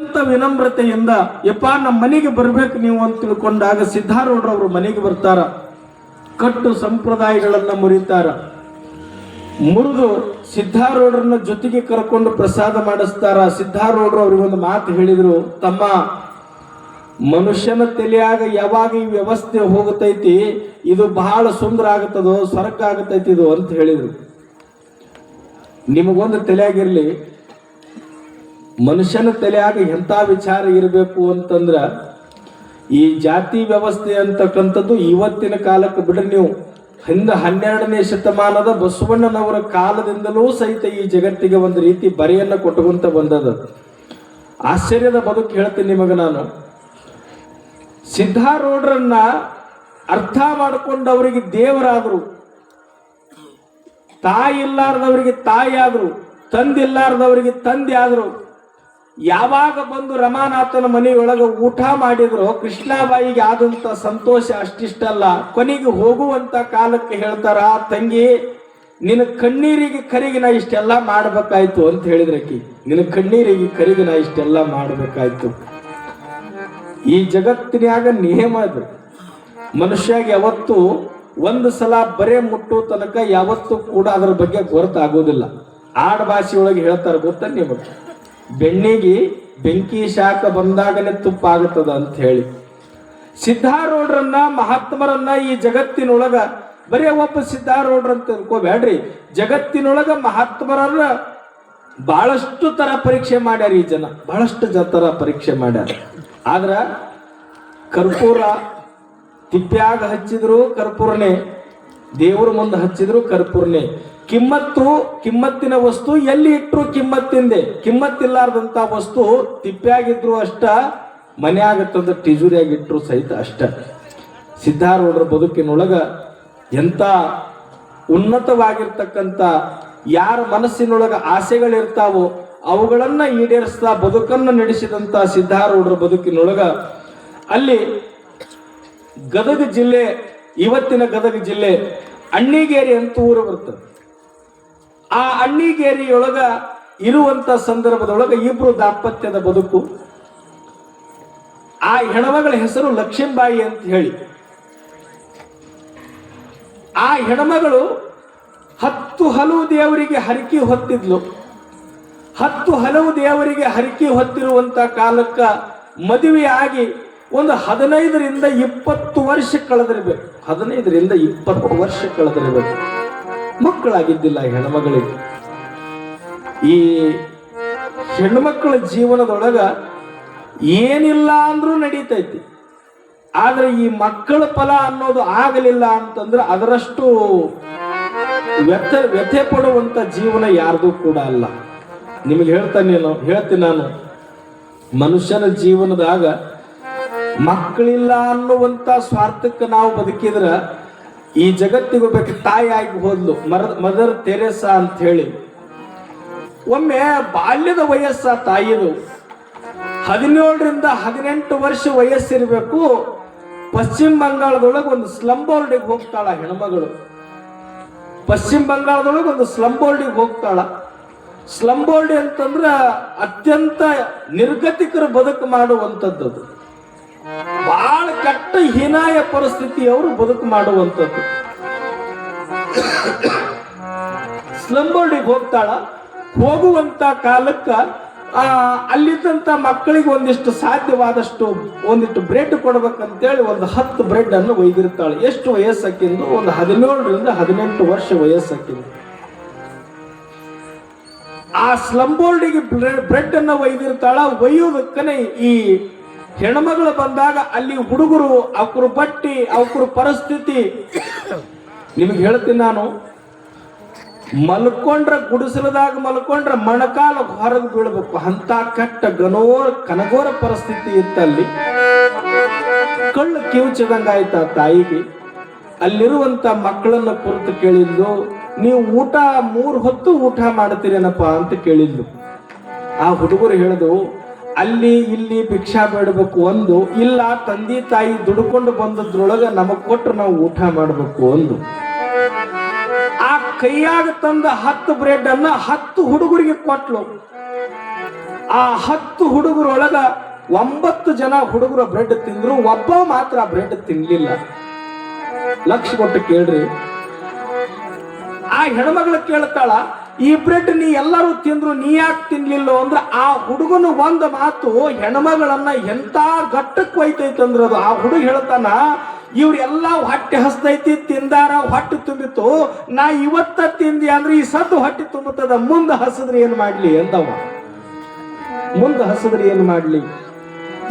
ಅತ್ಯಂತ ವಿನಮ್ರತೆಯಿಂದ, ಯಪ್ಪ ನಮ್ಮ ಮನೆಗೆ ಬರ್ಬೇಕು ನೀವು ಅಂತ ತಿಳ್ಕೊಂಡಾಗ ಸಿದ್ಧಾರೂಢರವರು ಮನೆಗೆ ಬರ್ತಾರ. ಕಟ್ಟು ಸಂಪ್ರದಾಯಗಳನ್ನ ಮುರಿತಾರ. ಮುರಿದು ಸಿದ್ಧಾರೂಢರನ್ನ ಜೊತೆಗೆ ಕರ್ಕೊಂಡು ಪ್ರಸಾದ ಮಾಡಿಸ್ತಾರ. ಸಿದ್ಧಾರೂಢರು ಅವ್ರಿಗೊಂದು ಮಾತು ಹೇಳಿದ್ರು, ತಮ್ಮ, ಮನುಷ್ಯನ ತಲೆಯಾಗ ಯಾವಾಗ ಈ ವ್ಯವಸ್ಥೆ ಹೋಗತೈತಿ, ಇದು ಬಹಳ ಸುಂದರ ಆಗತ್ತದೋ, ಸ್ವರ್ಗ ಆಗತೈತಿ ಇದು ಅಂತ ಹೇಳಿದ್ರು. ನಿಮಗೊಂದು ತಲೆಯಾಗಿರ್ಲಿ ಮನುಷ್ಯನ ತಲೆಯಾಗ ಎಂಥ ವಿಚಾರ ಇರಬೇಕು ಅಂತಂದ್ರ ಈ ಜಾತಿ ವ್ಯವಸ್ಥೆ ಅಂತಕ್ಕಂಥದ್ದು ಇವತ್ತಿನ ಕಾಲಕ್ಕೆ ಬಿಡ್ರಿ ನೀವು. ಹಿಂದೆ ಹನ್ನೆರಡನೇ ಶತಮಾನದ ಬಸವಣ್ಣನವರ ಕಾಲದಿಂದಲೂ ಸಹಿತ ಈ ಜಗತ್ತಿಗೆ ಒಂದು ರೀತಿ ಬರೆಯನ್ನು ಕೊಟ್ಟುಕೊಂತ ಬಂದದ. ಆಶ್ಚರ್ಯದ ಬದುಕು ಹೇಳ್ತೀನಿ ನಿಮಗೆ ನಾನು. ಸಿದ್ಧಾರೂಢರನ್ನ ಅರ್ಥ ಮಾಡಿಕೊಂಡು ಅವರಿಗೆ ದೇವರಾದರು. ತಾಯಿ ಇಲ್ಲಾರದವರಿಗೆ ತಾಯಿ ಆದರು ತಂದಿಲ್ಲಾರದವರಿಗೆ ತಂದೆ ಆದ್ರು ಯಾವಾಗ ಬಂದು ರಮಾನಾಥನ ಮನೆಯೊಳಗೆ ಊಟ ಮಾಡಿದ್ರು ಕೃಷ್ಣಾಬಾಯಿಗೆ ಆದಂತ ಸಂತೋಷ ಅಷ್ಟಿಷ್ಟಲ್ಲ. ಕೊನೆಗೆ ಹೋಗುವಂತ ಕಾಲಕ್ಕೆ ಹೇಳ್ತಾರ, ತಂಗಿ, ನಿನ್ನ ಕಣ್ಣೀರಿಗೆ ಕರಿಗೆ ನಾ ಇಷ್ಟೆಲ್ಲ ಮಾಡ್ಬೇಕಾಯ್ತು ಅಂತ ಹೇಳಿದ್ರಕ್ಕಿ ನಿನ್ನ ಕಣ್ಣೀರಿಗೆ ಕರಿಗೆ ನಾ ಇಷ್ಟೆಲ್ಲ ಮಾಡ್ಬೇಕಾಯ್ತು ಈ ಜಗತ್ತಿನಾಗ ನಿಯಮ ಅದು. ಮನುಷ್ಯಾಗ ಯಾವತ್ತು ಒಂದು ಸಲ ಬರೇ ಮುಟ್ಟೋ ತನಕ ಯಾವತ್ತೂ ಕೂಡ ಅದರ ಬಗ್ಗೆ ಗೊತ್ತಾಗೋದಿಲ್ಲ ಆಡ ಭಾಷೆಯೊಳಗೆ ಹೇಳ್ತಾರೆ ಗೊತ್ತ ನಿಮಗೆ? ಬೆಣ್ಣಿಗೆ ಬೆಂಕಿ ಶಾಖ ಬಂದಾಗಲೇ ತುಪ್ಪ ಆಗುತ್ತದ ಅಂತ ಹೇಳಿ. ಸಿದ್ಧಾರೂಢರನ್ನ, ಮಹಾತ್ಮರನ್ನ ಈ ಜಗತ್ತಿನೊಳಗ, ಬರೀ ಒಬ್ಬ ಸಿದ್ಧಾರೂಢರು ಅಂತ ತಿಳ್ಕೋಬೇಡ್ರಿ. ಜಗತ್ತಿನೊಳಗ ಮಹಾತ್ಮರನ್ನ ಬಹಳಷ್ಟು ತರ ಪರೀಕ್ಷೆ ಮಾಡ್ಯಾರ ಈ ಜನ. ಬಹಳಷ್ಟು ತರ ಪರೀಕ್ಷೆ ಮಾಡ್ಯಾರ. ಆದ್ರ ಕರ್ಪೂರ ತಿಪ್ಪ್ಯಾಗ ಹಚ್ಚಿದ್ರು ಕರ್ಪೂರನೇ, ದೇವ್ರ ಮುಂದೆ ಹಚ್ಚಿದ್ರು ಕರ್ಪೂರನೆ. ಕಿಮ್ಮತ್ತು, ಕಿಮ್ಮತ್ತಿನ ವಸ್ತು ಎಲ್ಲಿ ಇಟ್ಟರು ಕಿಮ್ಮತ್ತಿಂದೆ? ಕಿಮ್ಮತ್ತಿಲ್ಲಾರ್ದಂತ ವಸ್ತು ತಿಪ್ಪ್ಯಾಗಿದ್ರು ಅಷ್ಟ ಮನ್ಯಾಗ ತಂದು ಟಿಜುರಿಯಾಗಿಟ್ರು ಸಹಿತ ಅಷ್ಟ. ಸಿದ್ಧಾರೂಢರ ಬದುಕಿನೊಳಗ ಎಂತ ಉನ್ನತವಾಗಿರ್ತಕ್ಕಂಥ ಯಾರ ಮನಸ್ಸಿನೊಳಗ ಆಸೆಗಳಿರ್ತಾವೋ ಅವುಗಳನ್ನ ಈಡೇರಿಸ್ತಾ ಬದುಕನ್ನು ನಡೆಸಿದಂತ ಸಿದ್ಧಾರೂಢರ ಬದುಕಿನೊಳಗ ಅಲ್ಲಿ ಗದಗ ಜಿಲ್ಲೆ, ಇವತ್ತಿನ ಗದಗ ಜಿಲ್ಲೆ, ಅಣ್ಣಿಗೇರಿ ಅಂತ ಊರು ಬರ್ತದೆ. ಆ ಅಣ್ಣಿಗೇರಿಯೊಳಗ ಇರುವಂತ ಸಂದರ್ಭದೊಳಗ ಇಬ್ರು ದಾಂಪತ್ಯದ ಬದುಕು. ಆ ಹೆಣ್ಮಗಳ ಹೆಸರು ಲಕ್ಷ್ಮೀಬಾಯಿ ಅಂತ ಹೇಳಿ. ಆ ಹೆಣಮಗಳು ಹತ್ತು ಹಲವು ದೇವರಿಗೆ ಹರಿಕಿ ಹೊತ್ತಿದ್ಲು. ಹತ್ತು ಹಲವು ದೇವರಿಗೆ ಹರಿಕಿ ಹೊತ್ತಿರುವಂತ ಕಾಲಕ್ಕ ಮದುವೆ ಆಗಿ ಒಂದು ಹದಿನೈದರಿಂದ ಇಪ್ಪತ್ತು ವರ್ಷ ಕಳೆದಿರ್ಬೇಕು. ಹದಿನೈದರಿಂದ ಇಪ್ಪತ್ತು ವರ್ಷ ಕಳೆದಿರ್ಬೇಕು. ಮಕ್ಕಳಾಗಿದ್ದಿಲ್ಲ ಹೆಣ್ಮಗಳಿಗೆ. ಈ ಹೆಣ್ಮಕ್ಕಳ ಜೀವನದೊಳಗ ಏನಿಲ್ಲ ಅಂದ್ರೂ ನಡೀತೈತಿ. ಆದ್ರೆ ಈ ಮಕ್ಕಳ ಫಲ ಅನ್ನೋದು ಆಗಲಿಲ್ಲ ಅಂತಂದ್ರೆ ಅದರಷ್ಟು ವ್ಯಥ ವ್ಯಥೆ ಪಡುವಂತ ಜೀವನ ಯಾರ್ದು ಕೂಡ ಅಲ್ಲ. ನಿಮ್ಗೆ ಹೇಳ್ತಾನೆ ಹೇಳ್ತೀನಿ ನಾನು. ಮನುಷ್ಯನ ಜೀವನದಾಗ ಮಕ್ಕಳಿಲ್ಲ ಅನ್ನುವಂಥ ಸ್ವಾರ್ಥಕ್ಕೆ ನಾವು ಬದುಕಿದ್ರ ಈ ಜಗತ್ತಿಗೂ ಬೇಕು ತಾಯಿ ಆಗಿ ಹೋದ್ಲು. ಮರ, ಮದರ್ ತೆರೆಸಾ ಅಂತ ಹೇಳಿ. ಒಮ್ಮೆ ಬಾಲ್ಯದ ವಯಸ್ಸ ತಾಯಿದು. ಹದಿನೇಳರಿಂದ ಹದಿನೆಂಟು ವರ್ಷ ವಯಸ್ಸಿರಬೇಕು. ಪಶ್ಚಿಮ ಬಂಗಾಳದೊಳಗೆ ಒಂದು ಸ್ಲಂಬೋರ್ಡಿಗೆ ಹೋಗ್ತಾಳ ಹೆಣ್ಮಗಳು. ಪಶ್ಚಿಮ ಬಂಗಾಳದೊಳಗೆ ಒಂದು ಸ್ಲಮ್ ಬೋರ್ಡಿಗೆ ಹೋಗ್ತಾಳ. ಸ್ಲಂ ಬೋರ್ಡ್ ಅಂತಂದ್ರ ಅತ್ಯಂತ ನಿರ್ಗತಿಕರ ಬದುಕು ಮಾಡುವಂಥದ್ದು. ಬಹಳ ಕೆಟ್ಟ ಹೀನಾಯ ಪರಿಸ್ಥಿತಿ ಅವರು ಬದುಕು ಮಾಡುವಂಥದ್ದು. ಸ್ಲಂಬರ್ಡಿಗೆ ಬೋರ್ಡಿಗೆ ಹೋಗ್ತಾಳ, ಹೋಗುವಂತ ಕಾಲಕ್ಕ, ಆ, ಅಲ್ಲಿದ್ದಂತ ಮಕ್ಕಳಿಗೆ ಒಂದಿಷ್ಟು ಸಾಧ್ಯವಾದಷ್ಟು ಒಂದಿಷ್ಟು ಬ್ರೆಡ್ ಕೊಡ್ಬೇಕಂತೇಳಿ ಒಂದು ಹತ್ತು ಬ್ರೆಡ್ ಅನ್ನು ಒಯ್ದಿರ್ತಾಳೆ. ಎಷ್ಟು ವಯಸ್ಸಕ್ಕಿಂದು? ಒಂದು ಹದಿನೇಳರಿಂದ ಹದಿನೆಂಟು ವರ್ಷ ವಯಸ್ಸಕ್ಕಿಂದು. ಆ ಸ್ಲಂಬೋರ್ಡಿಗೆ ಬ್ರೆಡ್ ಅನ್ನ ಒಯ್ದಿರ್ತಾಳ. ಒಯ್ಯೋದಕ್ಕನೇ ಈ ಹೆಣ್ಮಗಳು ಬಂದಾಗ ಅಲ್ಲಿ ಹುಡುಗರು ಅವ್ರ ಬಟ್ಟಿ ಅವ್ರ ಪರಿಸ್ಥಿತಿ. ನಿಮಗೆ ಹೇಳ್ತೀನಿ ನಾನು, ಮಲ್ಕೊಂಡ್ರ ಗುಡಿಸಲದಾಗ ಮಲ್ಕೊಂಡ್ರ ಮಣಕಾಲ ಹೊರಗೆ ಬೀಳ್ಬೇಕು. ಅಂತ ಕಟ್ಟ ಗನೋರ ಕನಗೋರ ಪರಿಸ್ಥಿತಿ ಇತ್ತಲ್ಲಿ ಕಳ್ಳು ಕಿವುಚದಂಗಾಯ್ತ ತಾಯಿಗೆ. ಅಲ್ಲಿರುವಂತ ಮಕ್ಕಳನ್ನ ಕುರಿತು ಕೇಳಿದ್ಲು ನೀವು ಊಟ ಮೂರು ಹೊತ್ತು ಊಟ ಮಾಡ್ತೀರೇನಪ್ಪ ಅಂತ ಕೇಳಿದ್ಲು ಆ ಹುಡುಗರು ಹೇಳಿದು ಅಲ್ಲಿ ಇಲ್ಲಿ ಭಿಕ್ಷಾ ಬೇಡಬೇಕು ಒಂದು ಇಲ್ಲ ತಂದೆ ತಾಯಿ ದುಡ್ಕೊಂಡು ಬಂದದ್ರೊಳಗೆ ನಮಗ್ ಕೊಟ್ಟು ನಾವು ಊಟ ಮಾಡಬೇಕು ಒಂದು ಆ ಕೈಯಾಗ ತಂದ ಹತ್ತು ಬ್ರೆಡ್ ಅನ್ನ ಹತ್ತು ಹುಡುಗರಿಗೆ ಕೊಟ್ಲು. ಆ ಹತ್ತು ಹುಡುಗರೊಳಗ ಒಂಬತ್ತು ಜನ ಹುಡುಗರ ಬ್ರೆಡ್ ತಿಂದ್ರು, ಒಬ್ಬ ಮಾತ್ರ ಬ್ರೆಡ್ ತಿನ್ಲಿಲ್ಲ. ಲಕ್ಷ ಕೊಟ್ಟು ಕೇಳ್ರಿ. ಆ ಹೆಣ್ಮಗಳು ಕೇಳ್ತಾಳ ಈ ಬ್ರೆಡ್ ನೀ ಎಲ್ಲರೂ ತಿಂದ್ರು, ನೀ ಯಾಕೆ ತಿನ್ಲಿಲ್ಲ ಅಂದ್ರೆ ಆ ಹುಡುಗನು ಒಂದ್ ಮಾತು, ಹೆಣ್ಮಗಳನ್ನ ಎಂತ ಘಟ್ಟಕ್ಕೆ ಅಂದ್ರೆ ಅದು. ಆ ಹುಡುಗ ಹೇಳ್ತಾನ ಇವ್ರೆಲ್ಲ ಹೊಟ್ಟೆ ಹಸ್ತೈತಿ ತಿಂದಾರ, ಹೊಟ್ಟೆ ತುಂಬಿತು ನಾ ಇವತ್ತ ತಿಂದಿ ಅಂದ್ರೆ ಈ ಸದ್ದು ಹೊಟ್ಟೆ ತುಂಬುತ್ತದ, ಮುಂದೆ ಹಸಿದ್ರೆ ಏನ್ ಮಾಡ್ಲಿ ಅಂತವ. ಮುಂದೆ ಹಸಿದ್ರೆ ಏನ್ ಮಾಡ್ಲಿ?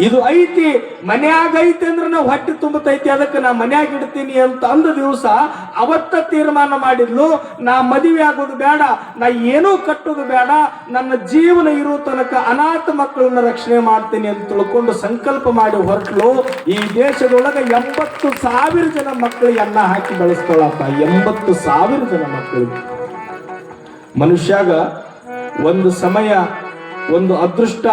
ಇದು ಐತಿ, ಮನ್ಯಾಗ ಐತಿ ಅಂದ್ರೆ ನಾವು ಹೊಟ್ಟೆ ತುಂಬತೈತಿ, ಅದಕ್ಕೆ ನಾ ಮನ್ಯಾಗ ಇಡ್ತೀನಿ ಅಂತ ಅಂದ ದಿವಸ ಅವತ್ತ ತೀರ್ಮಾನ ಮಾಡಿದ್ಲು, ನಾ ಮದುವೆ ಆಗೋದು ಬೇಡ, ನಾ ಏನೂ ಕಟ್ಟೋದು ಬೇಡ, ನನ್ನ ಜೀವನ ಇರೋ ತನಕ ಅನಾಥ ಮಕ್ಕಳನ್ನ ರಕ್ಷಣೆ ಮಾಡ್ತೀನಿ ಅಂತ ತಿಳ್ಕೊಂಡು ಸಂಕಲ್ಪ ಮಾಡಿ ಹೊರಟ್ಲು. ಈ ದೇಶದೊಳಗೆ ಎಂಬತ್ತು ಸಾವಿರ ಜನ ಮಕ್ಕಳಿಗೆ ಹಾಕಿ ಬೆಳೆಸ್ಕೊಳಪ್ಪ ಎಂಬತ್ತು ಸಾವಿರ ಜನ ಮಕ್ಕಳಿಗೆ. ಮನುಷ್ಯಾಗ ಒಂದು ಸಮಯ, ಒಂದು ಅದೃಷ್ಟ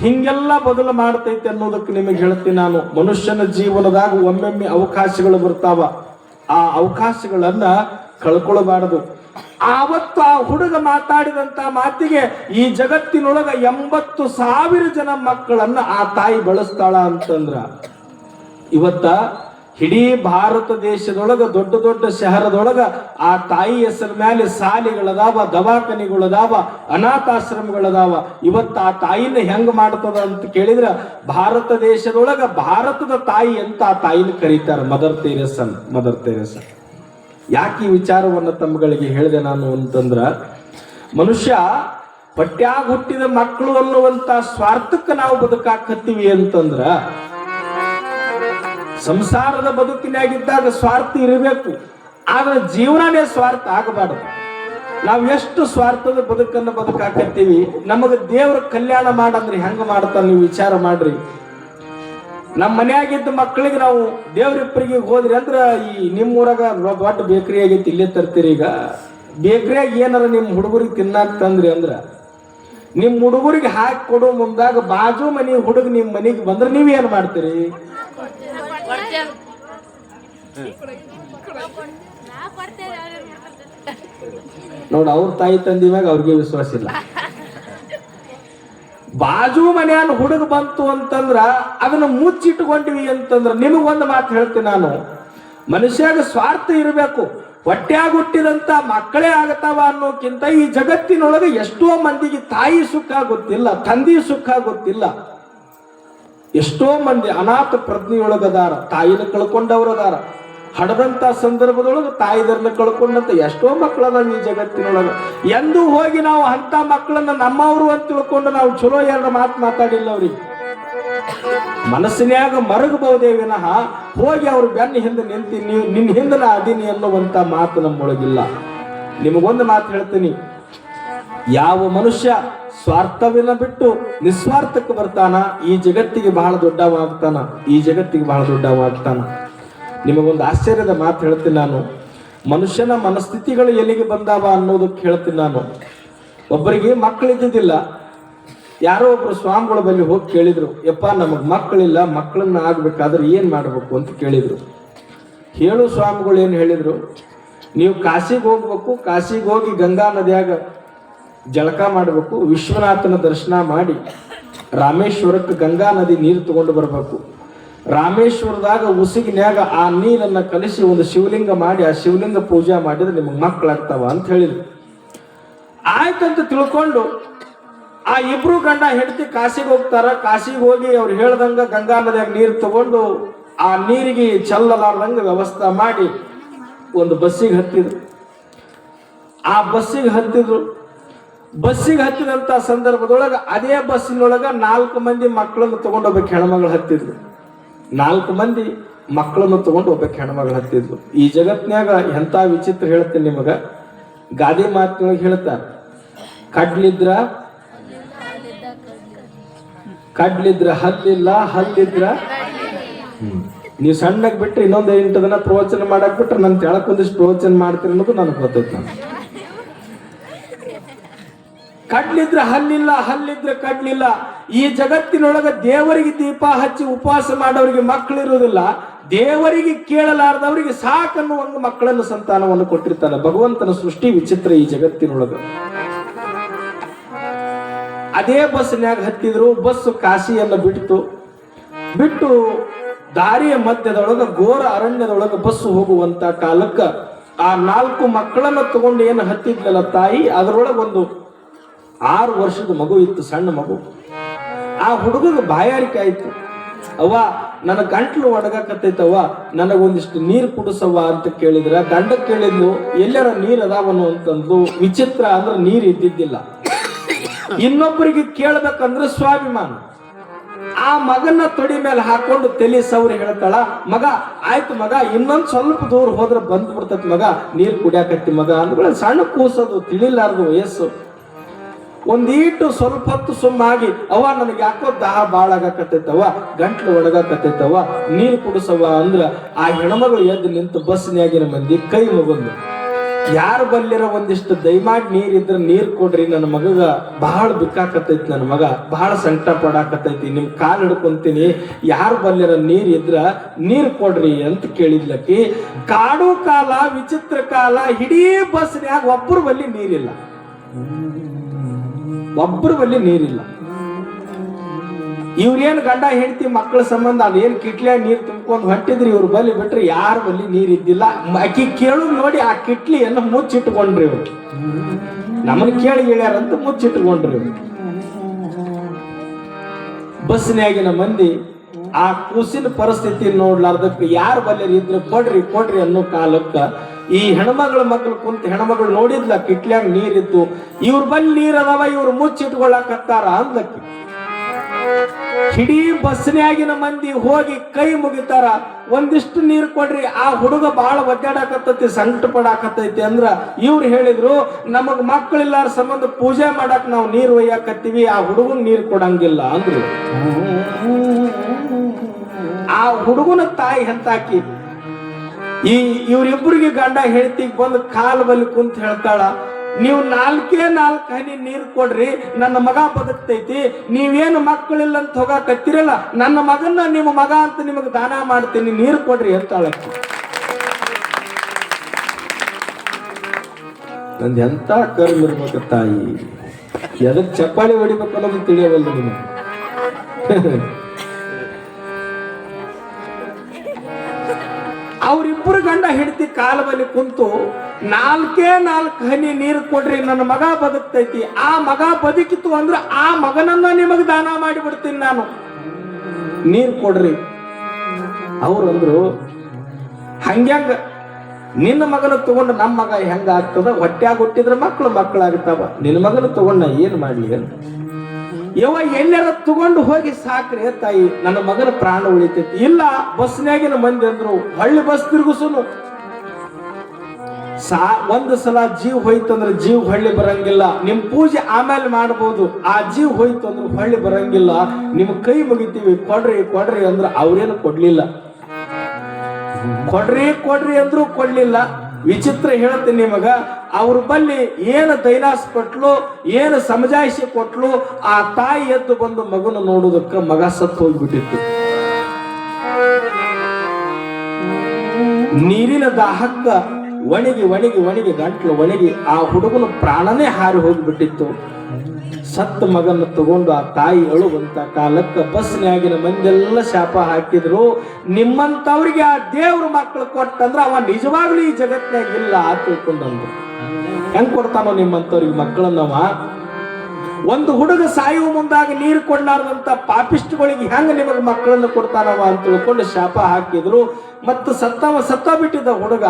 ಹಿಂಗೆಲ್ಲ ಬದಲು ಮಾಡ್ತೈತೆ ಅನ್ನೋದಕ್ಕೆ ನಿಮಗೆ ಹೇಳ್ತೀನಿ ನಾನು. ಮನುಷ್ಯನ ಜೀವನದಾಗ ಒಮ್ಮೊಮ್ಮೆ ಅವಕಾಶಗಳು ಬರ್ತಾವ. ಆ ಅವಕಾಶಗಳನ್ನ ಕಳ್ಕೊಳ್ಬಾರದು. ಆವತ್ತು ಆ ಹುಡುಗ ಮಾತಾಡಿದಂತ ಮಾತಿಗೆ ಈ ಜಗತ್ತಿನೊಳಗ ಎಂಬತ್ತು ಸಾವಿರ ಜನ ಮಕ್ಕಳನ್ನ ಆ ತಾಯಿ ಬಳಸ್ತಾಳ ಅಂತಂದ್ರ. ಇವತ್ತ ಇಡೀ ಭಾರತ ದೇಶದೊಳಗ, ದೊಡ್ಡ ದೊಡ್ಡ ಶಹರದೊಳಗ ಆ ತಾಯಿ ಹೆಸರ ಮೇಲೆ ಸಾಲಿಗಳದಾವ, ದವಾಖಾನಿಗಳದಾವ, ಅನಾಥಾಶ್ರಮಗಳದಾವ. ಇವತ್ತು ಆ ತಾಯಿನ ಹೆಂಗ್ ಮಾಡ್ತದ ಅಂತ ಕೇಳಿದ್ರ, ಭಾರತ ದೇಶದೊಳಗ ಭಾರತದ ತಾಯಿ ಅಂತ ಆ ತಾಯಿನ ಕರೀತಾರ? ಮದರ್ ತೆರೇಸನ್ ಮದರ್ ತೇರಸ್ ಯಾಕೆ ಈ ವಿಚಾರವನ್ನು ತಮ್ಮಗಳಿಗೆ ಹೇಳಿದೆ ನಾನು ಅಂತಂದ್ರ, ಮನುಷ್ಯ ಪಟ್ಯಾಗ ಹುಟ್ಟಿದ ಮಕ್ಕಳು ಅನ್ನುವಂತ ಸ್ವಾರ್ಥಕ್ಕೆ ನಾವು ಬದುಕಾಕತ್ತೀವಿ ಅಂತಂದ್ರ ಸಂಸಾರದ ಬದುಕಿನಾಗಿದ್ದಾಗ ಸ್ವಾರ್ಥ ಇರಬೇಕು. ಆದ್ರೆ ಜೀವನನೇ ಸ್ವಾರ್ಥ ಆಗಬಾರದು. ನಾವು ಎಷ್ಟು ಸ್ವಾರ್ಥದ ಬದುಕನ್ನು ಬದುಕಾಕತ್ತೀವಿ, ನಮಗೆ ದೇವ್ರ ಕಲ್ಯಾಣ ಮಾಡಂದ್ರೆ ಹೆಂಗ ಮಾಡ್ತಾನೆ ನೀವು ವಿಚಾರ ಮಾಡ್ರಿ. ನಮ್ಮ ಮನೆಯಾಗಿದ್ದ ಮಕ್ಕಳಿಗೆ ನಾವು ದೇವ್ರಿಪ್ಪರಿಗೆ ಹೋದ್ರಿ ಅಂದ್ರೆ ಈ ನಿಮ್ಮೂರಾಗ ದೊಡ್ಡ ಬೇಕರಿ ಆಗೈತಿ, ಇಲ್ಲೇ ತರ್ತೀರಿ ಈಗ. ಬೇಕರಿಯಾಗ ಏನಾರ ನಿಮ್ಮ ಹುಡುಗರಿಗೆ ತಿನ್ನಾಕ ತಂದ್ರಿ ಅಂದ್ರ ನಿಮ್ಮ ಹುಡುಗರಿಗೆ ಹಾಕಿ ಕೊಡೋ ಮುಂದಾಗ ಬಾಜು ಮನಿ ಹುಡುಗ ನಿಮ್ಮ ಮನೆಗೆ ಬಂದ್ರೆ ನೀವೇನ್ ಮಾಡ್ತೀರಿ? ನೋಡ ಅವ್ರ ತಾಯಿ ತಂದಿ ಮ್ಯಾಗ ಅವ್ರಿಗೆ ವಿಶ್ವಾಸ ಇಲ್ಲ. ಬಾಜು ಮನೆಯಲ್ಲಿ ಹುಡುಗ ಬಂತು ಅಂತಂದ್ರ ಅದನ್ನ ಮುಚ್ಚಿಟ್ಕೊಂಡಿವಿ ಅಂತಂದ್ರ ನಿಮಗೊಂದು ಮಾತು ಹೇಳ್ತೀನಿ ನಾನು. ಮನುಷ್ಯಾಗ ಸ್ವಾರ್ಥ ಇರಬೇಕು. ಹೊಟ್ಟೆಯಾಗ ಹುಟ್ಟಿದಂತ ಮಕ್ಕಳೇ ಆಗತಾವ ಅನ್ನೋಕ್ಕಿಂತ ಈ ಜಗತ್ತಿನೊಳಗೆ ಎಷ್ಟೋ ಮಂದಿಗೆ ತಾಯಿ ಸುಖ ಗೊತ್ತಿಲ್ಲ, ತಂದಿ ಸುಖ ಗೊತ್ತಿಲ್ಲ. ಎಷ್ಟೋ ಮಂದಿ ಅನಾಥ ಪ್ರಜ್ಞೆಯೊಳಗದಾರ, ತಾಯಿನ ಕಳ್ಕೊಂಡವ್ರದಾರ. ಹಡದಂತ ಸಂದರ್ಭದೊಳಗೆ ತಾಯಿದರ್ನ ಕಳ್ಕೊಂಡಂತ ಎಷ್ಟೋ ಮಕ್ಕಳದಾವ ಈ ಜಗತ್ತಿನೊಳಗೆ. ಎಂದು ಹೋಗಿ ನಾವು ಅಂತ ಮಕ್ಕಳನ್ನ ನಮ್ಮವರು ಅಂತ ತಿಳ್ಕೊಂಡು ನಾವು ಚಲೋ ಎರಡು ಮಾತು ಮಾತಾಡಿಲ್ಲ ಅವ್ರಿ ಮನಸ್ಸಿನ್ಯಾಗ ಮರಗಬಹುದೇ ವಿನಃ ಹೋಗಿ ಅವ್ರ ಬೆನ್ನ ಹಿಂದೆ ನಿಂತಿ ನೀವು ನಿನ್ನ ಹಿಂದೆ ಅದೀನಿ ಅನ್ನುವಂತ ಮಾತು ನಮ್ಮೊಳಗಿಲ್ಲ. ನಿಮಗೊಂದು ಮಾತು ಹೇಳ್ತೀನಿ. ಯಾವ ಮನುಷ್ಯ ಸ್ವಾರ್ಥವಿನ ಬಿಟ್ಟು ನಿಸ್ವಾರ್ಥಕ್ಕೆ ಬರ್ತಾನ, ಈ ಜಗತ್ತಿಗೆ ಬಹಳ ದೊಡ್ಡವಾಗ್ತಾನ ಈ ಜಗತ್ತಿಗೆ ಬಹಳ ದೊಡ್ಡವಾಗ್ತಾನ ನಿಮಗೊಂದು ಆಶ್ಚರ್ಯದ ಮಾತು ಹೇಳ್ತೀನಿ ನಾನು. ಮನುಷ್ಯನ ಮನಸ್ಥಿತಿಗಳು ಎಲ್ಲಿಗೆ ಬಂದಾವ ಅನ್ನೋದಕ್ಕೆ ಹೇಳ್ತೀನಿ ನಾನು. ಒಬ್ಬರಿಗೆ ಮಕ್ಕಳಿದ್ದಿದ್ದಿಲ್ಲ. ಯಾರೋ ಒಬ್ರು ಸ್ವಾಮಿಗಳ ಬಳಿ ಹೋಗಿ ಕೇಳಿದ್ರು, ಯಪ್ಪ, ನಮಗೆ ಮಕ್ಕಳಿಲ್ಲ, ಮಕ್ಕಳನ್ನ ಆಗ್ಬೇಕಾದ್ರೆ ಏನು ಮಾಡಬೇಕು? ಅಂತ ಕೇಳಿದ್ರು. ಹೇಳು ಸ್ವಾಮಿಗಳು ಏನು ಹೇಳಿದರು? ನೀವು ಕಾಶಿಗೆ ಹೋಗ್ಬೇಕು, ಕಾಶಿಗೆ ಹೋಗಿ ಗಂಗಾ ನದಿಯಾಗ ಜಳಕ ಮಾಡಬೇಕು, ವಿಶ್ವನಾಥನ ದರ್ಶನ ಮಾಡಿ ರಾಮೇಶ್ವರಕ್ಕೆ ಗಂಗಾ ನದಿ ನೀರು ತಗೊಂಡು ಬರಬೇಕು. ರಾಮೇಶ್ವರದಾಗ ಉಸಿಗಿನ್ಯಾಗ ಆ ನೀರನ್ನ ಕಲಿಸಿ ಒಂದು ಶಿವಲಿಂಗ ಮಾಡಿ, ಆ ಶಿವಲಿಂಗ ಪೂಜೆ ಮಾಡಿದ್ರೆ ನಿಮಗೆ ಮಕ್ಕಳಾಗ್ತಾವ ಅಂತ ಹೇಳಿದ್ರು. ಆಯ್ತಂತ ತಿಳ್ಕೊಂಡು ಆ ಇಬ್ರು ಗಂಡ ಹೆಂಡತಿ ಕಾಶಿಗೆ ಹೋಗ್ತಾರ ಕಾಶಿಗೆ ಹೋಗಿ ಅವ್ರು ಹೇಳ್ದಂಗ ಗಂಗಾ ನದಿಯಾಗ ನೀರು ತಗೊಂಡು ಆ ನೀರಿಗೆ ಚೆಲ್ಲಲಾರ್ದಂಗ ವ್ಯವಸ್ಥೆ ಮಾಡಿ ಒಂದು ಬಸ್ಸಿಗೆ ಹತ್ತಿದ್ರು. ಆ ಬಸ್ಸಿಗೆ ಹತ್ತಿದ್ರು. ಬಸ್ಸಿಗೆ ಹತ್ತಿದಂತ ಸಂದರ್ಭದೊಳಗ ಅದೇ ಬಸ್ಸಿನೊಳಗ ನಾಲ್ಕು ಮಂದಿ ಮಕ್ಕಳನ್ನು ತಗೊಂಡು ಹೋಗ್ಬೇಕು ಹೆಣ್ಮಗಳು ಹತ್ತಿದ್ರು. ನಾಲ್ಕು ಮಂದಿ ಮಕ್ಕಳನ್ನು ತಗೊಂಡು ಒಬ್ಬ ಹೆಣ್ಮಗಳು ಹತ್ತಿದ್ಲು ಈ ಜಗತ್ನ್ಯಾಗ ಎಂತ ವಿಚಿತ್ರ ಹೇಳ್ತೀನಿ ನಿಮಗ. ಗಾದೆ ಮಾತಿನೊಳಗೆ ಹೇಳ್ತಾರ ಕಡ್ಲಿದ್ರ ಕಡ್ಲಿದ್ರ ಹಲ್ಲಿಲ್ಲ, ಹಲ್ಲಿದ್ರ ನೀವು ಸಣ್ಣಗೆ ಬಿಟ್ರೆ ಇನ್ನೊಂದು ಎಂಟು ದಿನ ಪ್ರವಚನ ಮಾಡಕ್ ಬಿಟ್ರೆ ನನ್ ತೆಳಕ್ ಒಂದಿಷ್ಟು ಪ್ರವಚನ ಮಾಡ್ತೀರಿ ಅನ್ನೋದು ನನಗೆ ಗೊತ್ತೈತೆ ನಾನು ಕಡ್ಲಿದ್ರ ಹಲ್ಲಿಲ್ಲ ಹಲ್ಲಿದ್ರೆ ಕಡ್ಲಿಲ್ಲ ಈ ಜಗತ್ತಿನೊಳಗೆ ದೇವರಿಗೆ ದೀಪ ಹಚ್ಚಿ ಉಪವಾಸ ಮಾಡೋರಿಗೆ ಮಕ್ಕಳಿರುವುದಿಲ್ಲ. ದೇವರಿಗೆ ಕೇಳಲಾರದವರಿಗೆ ಒಂದು ಮಕ್ಕಳನ್ನು ಸಂತಾನವನ್ನು ಕೊಟ್ಟಿರ್ತಾನೆ. ಭಗವಂತನ ಸೃಷ್ಟಿ ವಿಚಿತ್ರ ಈ ಜಗತ್ತಿನೊಳಗೆ. ಅದೇ ಬಸ್ನ್ಯಾಗ ಹತ್ತಿದ್ರು, ಬಸ್ ಕಾಶಿಯನ್ನು ಬಿಡ್ತು. ಬಿಟ್ಟು ದಾರಿಯ ಮಧ್ಯದೊಳಗ, ಘೋರ ಅರಣ್ಯದೊಳಗೆ ಬಸ್ ಹೋಗುವಂತ ಕಾಲಕ್ಕ ಆ ನಾಲ್ಕು ಮಕ್ಕಳನ್ನ ತಗೊಂಡು ಏನು ಹತ್ತಿದ್ಲಲ್ಲ ತಾಯಿ? ಅದರೊಳಗೊಂದು ಆರು ವರ್ಷದ ಮಗು ಇತ್ತು, ಸಣ್ಣ ಮಗು. ಆ ಹುಡುಗಗೆ ಬಾಯಾರಿಕೆ ಆಯ್ತು. ಅವ್ವ, ನನ್ನ ಗಂಟ್ಲು ಒಣಗಾಕತ್ತೈತವ್ವ ನನಗೊಂದಿಷ್ಟು ನೀರು ಕುಡಿಸವ್ವ ಅಂತ ಕೇಳಿದ್ರ ಗಂಡ ಕೇಳಿದ್ಲು, ಎಲ್ಲರ ನೀರು ಅದಾವನು? ಅಂತಂದ್ಲು. ವಿಚಿತ್ರ ಅಂದ್ರೆ ನೀರು ಇದ್ದಿದ್ದಿಲ್ಲ. ಇನ್ನೊಬ್ಬರಿಗೆ ಕೇಳ್ಬೇಕಂದ್ರೆ ಸ್ವಾಭಿಮಾನ. ಆ ಮಗನ ತೊಡಿ ಮೇಲೆ ಹಾಕೊಂಡು ತಲೆ ಸವ್ರಿ ಹೇಳ್ತಾಳ, ಮಗ, ಆಯ್ತು ಮಗ, ಇನ್ನೊಂದ್ ಸ್ವಲ್ಪ ದೂರ ಹೋದ್ರೆ ಬಂದ್ ಬಿಡ್ತೈತಿ ಮಗ, ನೀರ್ ಕುಡಿಯಾಕತ್ತಿ ಮಗ. ಅಂದ್ಬಿಡ ಸಣ್ಣ ಕೂಸೋದು, ತಿಳಿಲಾರ್ದು ವಯಸ್ಸು. ಒಂದೀಟು ಸ್ವಲ್ಪ ಹೊತ್ತು ಸುಮ್ಮಾಗಿ ಅವ ನನಗೆ ಯಾಕೋ ದಾಹ ಭಾಳ ಆಗಾಕತ್ತೈತವ ಗಂಟ್ಲು ಒಣಗಾಕತ್ತೈತವ ನೀರು ಕುಡಿಸವ ಅಂದ್ರ ಆ ಹೆಣ್ಮಗಳು ಎದ್ದು ನಿಂತು ಬಸ್ನ್ಯಾಗಿನ ಮಂದಿ ಕೈ ಮುಗಂದು. ಯಾರು ಬಲ್ಲಿರ ಒಂದಿಷ್ಟು ದಯಮಾಡಿ ನೀರ್ ನೀರು ಕೊಡ್ರಿ ನನ್ನ ಮಗಗ ಬಹಳ ಬಿಕ್ಕಾಕತ್ತೈತಿ ನನ್ನ ಮಗ ಬಹಳ ಸಂಕಟ ಪಡಾಕತ್ತೈತಿ ನಿಮ್ ಕಾಲು ಹಿಡ್ಕೊಂತೀನಿ, ಯಾರು ಬಲ್ಲಿರ ನೀರ್ ಇದ್ರ ನೀರ್ ಕೊಡ್ರಿ ಅಂತ ಕೇಳಿದ್ಲಕ್ಕಿ, ಕಾಡು ಕಾಲ, ವಿಚಿತ್ರ ಕಾಲ ಇಡೀ ಬಸ್ನ್ಯಾಗ ಒಬ್ಬರು ಬಲ್ಲಿ ನೀರಿಲ್ಲ. ಒಬ್ಬರು ಬಲ್ಲಿ ನೀರಿಲ್ಲ. ಇವ್ರೇನ್ ಗಂಡ ಹೆಂಡತಿ ಮಕ್ಕಳ ಸಂಬಂಧ ಅದೇನ್ ಕಿಟ್ಲೆ ನೀರ್ ತುಂಬ್ಕೊಂಡು ಹೊಟ್ಟಿದ್ರು ಇವ್ರ ಬಲ್ಲಿ ಬಿಟ್ರೆ ಯಾರ ಬಲ್ಲಿ ನೀರ್ ಇದ್ದಿಲ್ಲ. ಅಕ್ಕಿ ಕೇಳು ನೋಡಿ ಆ ಕಿಟ್ಲಿಯನ್ನು ಮುಚ್ಚಿಟ್ಕೊಂಡ್ರಿ ಇವ್ರು. ನಮ್ಮನ್ನ ಕೇಳಿ ಹೇಳ್ಯಾರಂತ ಮುಚ್ಚಿಟ್ಕೊಂಡ್ರಿ ಇವ್ರು. ಬಸ್ನ್ಯಾಗಿನ ಮಂದಿ ಆ ಕೂಸಿನ ಪರಿಸ್ಥಿತಿ ನೋಡ್ಲಾರ್ದಕ್ಕೆ ಯಾರ ಬಲ್ಲಿ ಇದ್ರೆ ಕೊಡ್ರಿ ಕೊಡ್ರಿ ಅನ್ನೋ ಕಾಲಕ್ಕ ಈ ಹೆಣ್ಮಗಳ ಮಕ್ಳು ಕುಂತ ಹೆಣ್ಮಗಳು ನೋಡಿದ್ಲ, ಕಿಟ್ಲ್ಯಾಗ ನೀರಿತ್ತು. ಇವ್ರ ಬಲ್ಲಿ ನೀರ್ ಅದಾವ ಇವ್ರು ಮುಚ್ಚಿಟ್ಕೊಳ್ಳಾಕತ್ತಾರ ಅಂದಕ್ಕೆ ಇಡೀ ಬಸ್ನ್ಯಾಗಿನ ಮಂದಿ ಹೋಗಿ ಕೈ ಮುಗಿತಾರ. ಒಂದಿಷ್ಟು ನೀರು ಕೊಡ್ರಿ, ಆ ಹುಡುಗ ಬಹಳ ಒದ್ದಾಡಕತ್ತೈತಿ ಸಂಕಟ ಪಡಾಕತ್ತೈತಿ ಅಂದ್ರ ಇವ್ರು ಹೇಳಿದ್ರು, ನಮಗ್ ಮಕ್ಕಳಿಲ್ಲಾರ ಸಂಬಂಧ ಪೂಜೆ ಮಾಡಕ್ ನಾವು ನೀರು ಒಯ್ಯಾಕತ್ತೀವಿ, ಆ ಹುಡುಗನ್ ನೀರು ಕೊಡಂಗಿಲ್ಲ ಅಂದ್ರು. ಆ ಹುಡುಗನ ತಾಯಿ ಹೆಂತಾಕಿ ಈ ಇವ್ರಿಬ್ರಿಗೆ ಗಂಡ ಹೆಂಡತಿಗೆ ಬಂದು ಕಾಲು ಬಲಿ ಕುಂತ ಹೇಳ್ತಾಳ, ನೀವು ನಾಲ್ಕೇ ನಾಲ್ಕು ಹನಿ ನೀರು ಕೊಡ್ರಿ, ನನ್ನ ಮಗ ಬದುಕ್ತೈತಿ, ನೀವೇನು ಮಕ್ಕಳಿಲ್ಲ ಅಂತ ಹೋಗಾಕತ್ತೀರಲ್ಲ, ನನ್ನ ಮಗನ್ನ ನಿಮ್ಮ ಮಗ ಅಂತ ನಿಮಗೆ ದಾನ ಮಾಡ್ತೀನಿ, ನೀರು ಕೊಡ್ರಿ ಅಂತಾಳಕ್ಕಿ ನಂದು ಎಂತ ಕರ್ಮ ತಾಯಿ? ಎದಕ್ ಚಪ್ಪಾಳಿ ಹೊಡಿಬೇಕು ಅನ್ನೋದು ತಿಳಿಯವಲ್ಲ ನಿಮಗೆ? ಅವ್ರಿಬ್ರು ಗಂಡ ಹಿಡ್ತಿ ಕಾಲ ಬಲಿ ಕುಂತು, ನಾಲ್ಕೇ ನಾಲ್ಕು ಹನಿ ನೀರು ಕೊಡ್ರಿ, ನನ್ನ ಮಗ ಬದುಕ್ತೈತಿ. ಆ ಮಗ ಬದುಕಿತು ಅಂದ್ರೆ ಆ ಮಗನನ್ನ ನಿಮಗೆ ದಾನ ಮಾಡಿ ಬಿಡ್ತೀನಿ ನಾನು. ನೀರು ಕೊಡ್ರಿ. ಅವ್ರಂದ್ರು ಹಂಗ್ಯಾಂಗ? ನಿನ್ನ ಮಗನ ತಗೊಂಡು ನಮ್ಮ ಮಗ ಹೆಂಗ ಆಗ್ತದ ಹೊಟ್ಯಾಗ ಹುಟ್ಟಿದ್ರೆ ಮಕ್ಕಳು ಮಕ್ಕಳಾಗ್ತಾವ ನಿನ್ನ ಮಗನ ತಗೊಂಡ ಏನ್ ಮಾಡ್ಲಿ? ಅಂತ ಯವ ಎಲ್ಲರ ತಗೊಂಡು ಹೋಗಿ ಸಾಕ್ರಿ ತಾಯಿ? ನನ್ನ ಮಗನ ಪ್ರಾಣ ಉಳಿತೈತಿ. ಇಲ್ಲ, ಬಸ್ನ್ಯಾಗಿನ ಮಂದಿ ಅಂದ್ರು, ಹಳ್ಳಿ ಬಸ್ ತಿರುಗಿಸುನು. ಸಾ, ಒಂದು ಸಲ ಜೀವ ಹೋಯ್ತಂದ್ರೆ ಜೀವ ಹೊಳ್ಳಿ ಬರಂಗಿಲ್ಲ. ನಿಮ್ ಪೂಜೆ ಆಮೇಲೆ ಮಾಡಬಹುದು ಆ ಜೀವ ಹೋಯ್ತು ಅಂದ್ರೆ ಹೊಳ್ಳಿ ಬರಂಗಿಲ್ಲ. ನಿಮ್ ಕೈ ಮುಗಿತೀವಿ, ಕೊಡ್ರಿ ಕೊಡ್ರಿ ಅಂದ್ರೆ ಅವ್ರೇನು ಕೊಡ್ಲಿಲ್ಲ. ಕೊಡ್ರಿ ಕೊಡ್ರಿ ಅಂದ್ರೂ ಕೊಡ್ಲಿಲ್ಲ. ವಿಚಿತ್ರ ಹೇಳ್ತೀನಿ ನಿಮಗ, ಅವ್ರ ಬಲ್ಲಿ ಏನು ದೈಲಾಸ್ ಕೊಟ್ಲು, ಏನು ಸಮಜಾಯಿಸಿ ಕೊಟ್ಲು, ಆ ತಾಯಿ ಎದ್ದು ಬಂದು ಮಗನ ನೋಡುದಕ್ಕ ಮಗ ಸತ್ತು ಹೋಗ್ಬಿಟ್ಟಿತ್ತು. ನೀರಿನ ದಾಹಕ್ಕ ಒಣಗಿ ಒಣಗಿ ಒಣಗಿ ಗಂಟ್ಲು ಒಣಗಿ ಆ ಹುಡುಗನ ಪ್ರಾಣನೇ ಹಾರಿ ಹೋಗ್ಬಿಟ್ಟಿತ್ತು. ಸತ್ತ ಮಗನ ತಗೊಂಡು ಆ ತಾಯಿ ಅಳುವಂತ ಕಾಲಕ್ಕೆ ಬಸ್ನ್ಯಾಗಿನ ಮಂದೆಲ್ಲ ಶಾಪ ಹಾಕಿದ್ರು. ನಿಮ್ಮಂತವ್ರಿಗೆ ಆ ದೇವ್ರ ಮಕ್ಕಳು ಕೊಟ್ಟಂದ್ರ ಅವ ನಿಜವಾಗ್ಲೂ ಈ ಜಗತ್ನಾಗ ಇಲ್ಲ ಅಂತ ತಿಳ್ಕೊಂಡಂದ್ರು. ಹೆಂಗ್ ಕೊಡ್ತಾನೋ ನಿಮ್ಮಂತವ್ರಿಗೆ ಮಕ್ಕಳನ್ನವ ಒಂದು ಹುಡುಗ ಸಾಯುವ ಮುಂದಾಗ ನೀರು ಕೊಂಡಾರದಂತ ಪಾಪಿಸ್ಟ್ಗಳಿಗೆ ಹೆಂಗ ನಿಮಗೆ ಮಕ್ಕಳನ್ನು ಕೊಡ್ತಾನವ ಅಂತ ತಿಳ್ಕೊಂಡು ಶಾಪ ಹಾಕಿದ್ರು. ಮತ್ತು ಸತ್ತವ ಸತ್ತ ಬಿಟ್ಟಿದ್ದ ಹುಡುಗ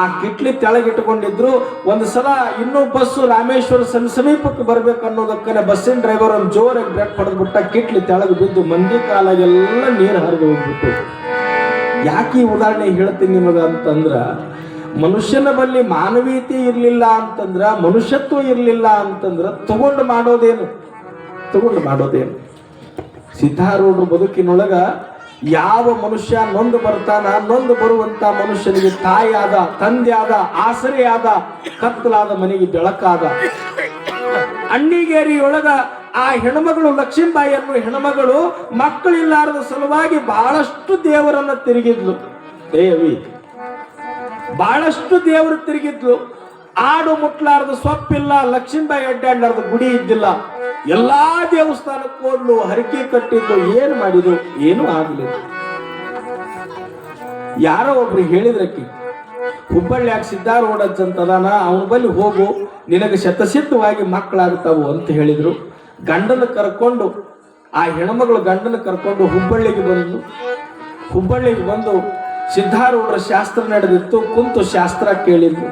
ಆ ಕಿಟ್ಲಿ ತೆಳಗಿಟ್ಟುಕೊಂಡಿದ್ರು. ಒಂದು ಸಲ ಇನ್ನೂ ಬಸ್ಸು ರಾಮೇಶ್ವರ ಸಮ ಸಮೀಪಕ್ಕೆ ಬರ್ಬೇಕು ಅನ್ನೋದಕ್ಕೆ ಬಸ್ಸಿನ ಡ್ರೈವರ್ ಒಂದು ಜೋರಾಗಿ ಬ್ರೇಕ್ ಹೊಡೆದ್ಬಿಟ್ಟ ಕಿಟ್ಲಿ ತೆಳಗೆ ಬಿದ್ದು ಮಂದಿ ಕಾಲಾಗೆಲ್ಲ ನೀರು ಹರಿದು ಹೋಗ್ಬಿಟ್ಟು ಯಾಕೆ ಈ ಉದಾಹರಣೆ ಹೇಳ್ತೀನಿ ನಿಮಗೆ ಅಂತಂದ್ರ, ಮನುಷ್ಯನ ಬಳಿ ಮಾನವೀಯತೆ ಇರಲಿಲ್ಲ ಅಂತಂದ್ರ, ಮನುಷ್ಯತ್ವ ಇರಲಿಲ್ಲ ಅಂತಂದ್ರ ತಗೊಂಡು ಮಾಡೋದೇನು? ತಗೊಂಡು ಮಾಡೋದೇನು? ಸಿದ್ಧಾರೂಢರು ಬದುಕಿನೊಳಗ ಯಾವ ಮನುಷ್ಯ ನೊಂದು ಬರ್ತಾನ ನೊಂದು ಬರುವಂತ ಮನುಷ್ಯನಿಗೆ ತಾಯಿಯಾದ, ತಂದೆಯಾದ, ಆಸರೆಯಾದ, ಕತ್ತಲಾದ ಮನೆಗೆ ಬೆಳಕಾದ. ಅಣ್ಣಿಗೇರಿಯೊಳಗ ಆ ಹೆಣ್ಮಗಳು ಲಕ್ಷ್ಮೀಬಾಯಿಯನ್ನು ಹೆಣ್ಮಗಳು ಮಕ್ಕಳಿಲ್ಲಾರದ ಸಲುವಾಗಿ ಬಹಳಷ್ಟು ದೇವರನ್ನ ತಿರುಗಿದ್ಲು. ದೇವಿ ಬಹಳಷ್ಟು ದೇವರು ತಿರುಗಿದ್ಲು. ಆಡು ಮುಟ್ಟಲಾರದ ಸೊಪ್ಪಿಲ್ಲ, ಲಕ್ಷ್ಮೀಬಾಯಿ ಅಡ್ಡಾಡ್ಲಾರ್ದ ಗುಡಿ ಇದ್ದಿಲ್ಲ. ಎಲ್ಲಾ ದೇವಸ್ಥಾನಕ್ಕೆ ಹರಕೆ ಕಟ್ಟಿದ್ದು ಏನು ಮಾಡಿದ್ರು ಏನೂ ಆಗಲಿಲ್ಲ. ಯಾರೋ ಒಬ್ರು ಹೇಳಿದ್ರಕ್ಕಿ ಹುಬ್ಬಳ್ಳಿಯಾಗ ಸಿದ್ಧಾರೂಢಜ್ ಅಂತದಾನ ಅವನ ಬಳಿ ಹೋಗು, ನಿನಗೆ ಶತಸಿದ್ಧವಾಗಿ ಮಕ್ಕಳಾಗ್ತಾವು ಅಂತ ಹೇಳಿದ್ರು. ಗಂಡನ ಕರ್ಕೊಂಡು, ಆ ಹೆಣ್ಮಗಳು ಗಂಡನ ಕರ್ಕೊಂಡು ಹುಬ್ಬಳ್ಳಿಗೆ ಬಂದು ಹುಬ್ಬಳ್ಳಿಗೆ ಬಂದು ಸಿದ್ಧಾರೂಢರ ಶಾಸ್ತ್ರ ನಡೆದಿತ್ತು, ಕುಂತು ಶಾಸ್ತ್ರ ಕೇಳಿದ್ರು.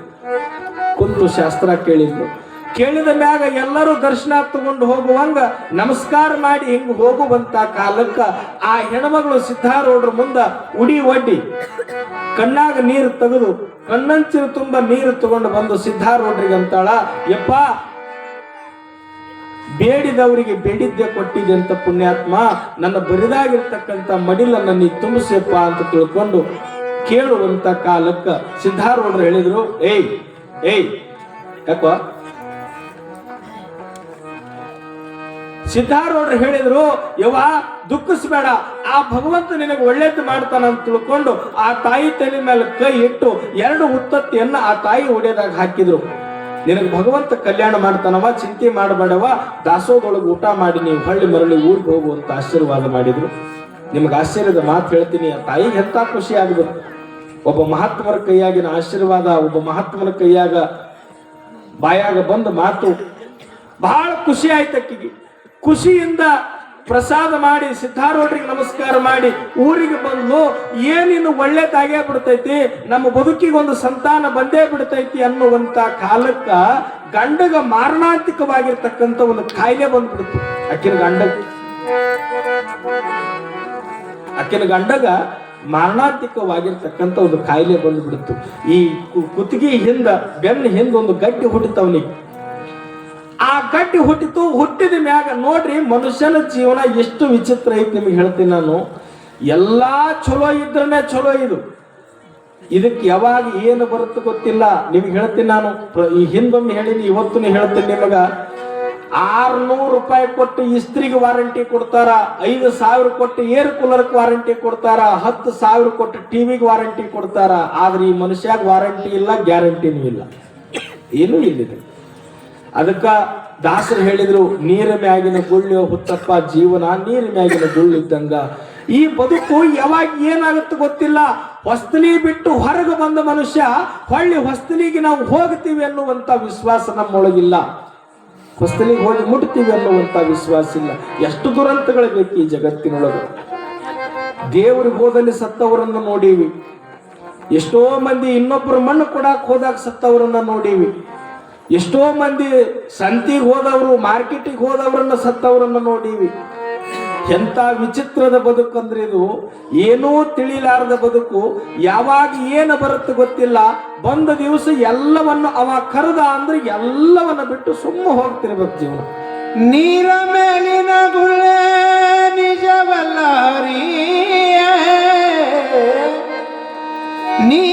ಕುಂತು ಶಾಸ್ತ್ರ ಕೇಳಿದ್ರು. ಕೇಳಿದ ಮ್ಯಾಗ ಎಲ್ಲರೂ ದರ್ಶನ ತಗೊಂಡು ಹೋಗುವಂಗ ನಮಸ್ಕಾರ ಮಾಡಿ ಹಿಂಗ ಹೋಗುವಂತ ಕಾಲಕ್ಕ ಆ ಹೆಣ್ಮಗಳು ಸಿದ್ಧಾರೂಢರ ಮುಂದ ಉಡಿ ಒಡ್ಡಿ. ಕಣ್ಣಾಗ ನೀರು ತೆಗೆದು, ಕಣ್ಣಂಚಿನ ತುಂಬ ನೀರು ತಗೊಂಡು ಬಂದು ಸಿದ್ಧಾರೂಢರಿಗೆ ಅಂತಾಳ, ಯಪ್ಪ, ಬೇಡಿದವರಿಗೆ ಬೇಡಿದ್ದೆ ಕೊಟ್ಟಿದೆ ಅಂತ ಪುಣ್ಯಾತ್ಮ, ನನ್ನ ಬರಿದಾಗಿರ್ತಕ್ಕಂಥ ಮಡಿಲನ್ನ ನೀ ತುಂಬಿಸಪ್ಪ ಅಂತ ತಿಳ್ಕೊಂಡು ಕೇಳುವಂತ ಕಾಲಕ್ಕ ಸಿದ್ಧಾರೂಢರು ಹೇಳಿದ್ರು, ಏಯ್ ಏಯ್, ಯಾಕೋ? ಸಿದ್ಧಾರೂಢರು ಹೇಳಿದ್ರು ಯವ ದುಃಖಿಸ್ಬೇಡ. ಆ ಭಗವಂತ ನಿನಗೆ ಒಳ್ಳೇದು ಮಾಡ್ತಾನ ಅಂತ ತಿಳ್ಕೊಂಡು ಆ ತಾಯಿ ತಲೆ ಮೇಲೆ ಕೈ ಇಟ್ಟು ಎರಡು ಉತ್ತತ್ತಿಯನ್ನ ಆ ತಾಯಿ ಒಡೆಯದಾಗ ಹಾಕಿದ್ರು. ನಿನಗೆ ಭಗವಂತ ಕಲ್ಯಾಣ ಮಾಡ್ತಾನವ ಚಿಂತೆ ಮಾಡಬೇಡವ ದಾಸೋದೊಳಗೆ ಊಟ ಮಾಡಿ ನೀವು ಹಳ್ಳಿ ಮರಳಿ ಊರಿಗೆ ಹೋಗುವಂತ ಆಶೀರ್ವಾದ ಮಾಡಿದ್ರು. ನಿಮ್ಗೆ ಆಶ್ಚರ್ಯದ ಮಾತು ಹೇಳ್ತೀನಿ, ಆ ತಾಯಿಗೆ ಎಂತ ಖುಷಿ ಆಗಬೇಕು. ಒಬ್ಬ ಮಹಾತ್ಮರ ಕೈಯಾಗಿನ ಆಶೀರ್ವಾದ, ಒಬ್ಬ ಮಹಾತ್ಮರ ಕೈಯಾಗ ಬಾಯಾಗ ಬಂದು ಮಾತು ಬಹಳ ಖುಷಿ ಆಯ್ತು ಅಕ್ಕಿಗೆ ಖುಷಿಯಿಂದ ಪ್ರಸಾದ ಮಾಡಿ, ಸಿದ್ಧಾರೂಢರಿಗೆ ನಮಸ್ಕಾರ ಮಾಡಿ ಊರಿಗೆ ಬಂದು, ಏನಿನ್ನು ಒಳ್ಳೇದಾಗೇ ಬಿಡ್ತೈತಿ, ನಮ್ಮ ಬದುಕಿಗೆ ಒಂದು ಸಂತಾನ ಬಂದೇ ಬಿಡ್ತೈತಿ ಅನ್ನುವಂತ ಕಾಲಕ್ಕ ಗಂಡಗ ಮಾರಣಾಂತಿಕವಾಗಿರ್ತಕ್ಕಂಥ ಒಂದು ಕಾಯಿಲೆ ಬಂದ್ಬಿಡ್ತು. ಅಕ್ಕಿನ ಗಂಡಗ ಅಕ್ಕಿನ ಗಂಡಗ ಮಾರಣಾಂತಿಕವಾಗಿರ್ತಕ್ಕಂಥ ಒಂದು ಕಾಯಿಲೆ ಬಂದ್ಬಿಡ್ತು. ಈ ಕುತ್ತಿಗೆ ಹಿಂದ ಬೆನ್ನ ಹಿಂದ ಒಂದು ಗಟ್ಟಿ ಹುಟ್ಟಿತವನಿಗೆ. ಆ ಗಡ್ಡಿ ಹುಟ್ಟಿತು, ಹುಟ್ಟಿದ ಮ್ಯಾಗ ನೋಡ್ರಿ ಮನುಷ್ಯನ ಜೀವನ ಎಷ್ಟು ವಿಚಿತ್ರ ಐತಿ ನಿಮಗೆ ಹೇಳ್ತೀನಿ ನಾನು. ಎಲ್ಲಾ ಚಲೋ ಇದ್ರನೇ ಚಲೋ ಇದು. ಇದಕ್ಕೆ ಯಾವಾಗ ಏನು ಬರುತ್ತೆ ಗೊತ್ತಿಲ್ಲ. ನಿಮ್ಗೆ ಹೇಳ್ತೀನಿ ನಾನು. ಈ ಹಿಂದೊಮ್ಮೆ ಹೇಳಿನಿ ಇವತ್ತು ಹೇಳ್ತೀನಿ ನಿಮಗ. ಆರ್ನೂರು ರೂಪಾಯಿ ಕೊಟ್ಟು ಇಸ್ತ್ರಿಗೆ ವಾರಂಟಿ ಕೊಡ್ತಾರ, ಐದು ಸಾವಿರ ಕೊಟ್ಟು ಏರ್ ಕೂಲರ್ಗೆ ವಾರಂಟಿ ಕೊಡ್ತಾರ, ಹತ್ತು ಸಾವಿರ ಕೊಟ್ಟು ಟಿವಿಗೆ ವಾರಂಟಿ ಕೊಡ್ತಾರ. ಆದ್ರೆ ಈ ಮನುಷ್ಯಾಗ ವಾರಂಟಿ ಇಲ್ಲ ಗ್ಯಾರಂಟಿನೂ ಇಲ್ಲ. ಏನೂ ಇಲ್ಲಿದೆ. ಅದಕ್ಕ ದಾಸರು ಹೇಳಿದ್ರು, ನೀರ ಮ್ಯಾಗಿನ ಗುಳ್ಳಿ ಹುತ್ತಪ್ಪ, ಜೀವನ ನೀರ ಮ್ಯಾಗಿನ ಗುಳ್ಳು ಇದ್ದಂಗ. ಈ ಬದುಕು ಯಾವಾಗ ಏನಾಗುತ್ತೆ ಗೊತ್ತಿಲ್ಲ. ಹೊಸ್ತಲಿ ಬಿಟ್ಟು ಹೊರಗೆ ಬಂದ ಮನುಷ್ಯ, ಹೊಳ್ಳಿ ಹೊಸ್ತಲಿಗೆ ನಾವು ಹೋಗ್ತೀವಿ ಅನ್ನುವಂತ ವಿಶ್ವಾಸ ನಮ್ಮೊಳಗಿಲ್ಲ. ಹೊಸ್ತಲಿಗೆ ಹೋಗಿ ಮುಟ್ತೀವಿ ಅನ್ನುವಂತ ವಿಶ್ವಾಸ ಇಲ್ಲ. ಎಷ್ಟು ದುರಂತಗಳು ಬೇಕು ಈ ಜಗತ್ತಿನೊಳಗೆ. ದೇವ್ರಿಗೆ ಹೋದಲ್ಲಿ ಸತ್ತವರನ್ನು ನೋಡೀವಿ. ಎಷ್ಟೋ ಮಂದಿ ಇನ್ನೊಬ್ಬರು ಮಣ್ಣು ಕೊಡಕ್ ಹೋದಾಗ ಸತ್ತವರನ್ನ ನೋಡೀವಿ. ಎಷ್ಟೋ ಮಂದಿ ಸಂತಿಗೆ ಹೋದವರು, ಮಾರ್ಕೆಟಿಗೆ ಹೋದವರನ್ನ ಸತ್ತವರನ್ನ ನೋಡೀವಿ. ಎಂಥ ವಿಚಿತ್ರದ ಬದುಕು ಅಂದ್ರೆ ಇದು. ಏನೂ ತಿಳಿಲಾರದ ಬದುಕು. ಯಾವಾಗ ಏನು ಬರುತ್ತೆ ಗೊತ್ತಿಲ್ಲ. ಬಂದ ದಿವಸ ಎಲ್ಲವನ್ನು ಅವ ಕರೆದ ಅಂದ್ರೆ ಎಲ್ಲವನ್ನ ಬಿಟ್ಟು ಸುಮ್ಮ ಹೋಗ್ತಿರ್ಬೇಕು ಜೀವನ. ನೀರ ಮೇಲಿನ ಗುಳೆ ನಿಜವಲ್ಲ ನೀ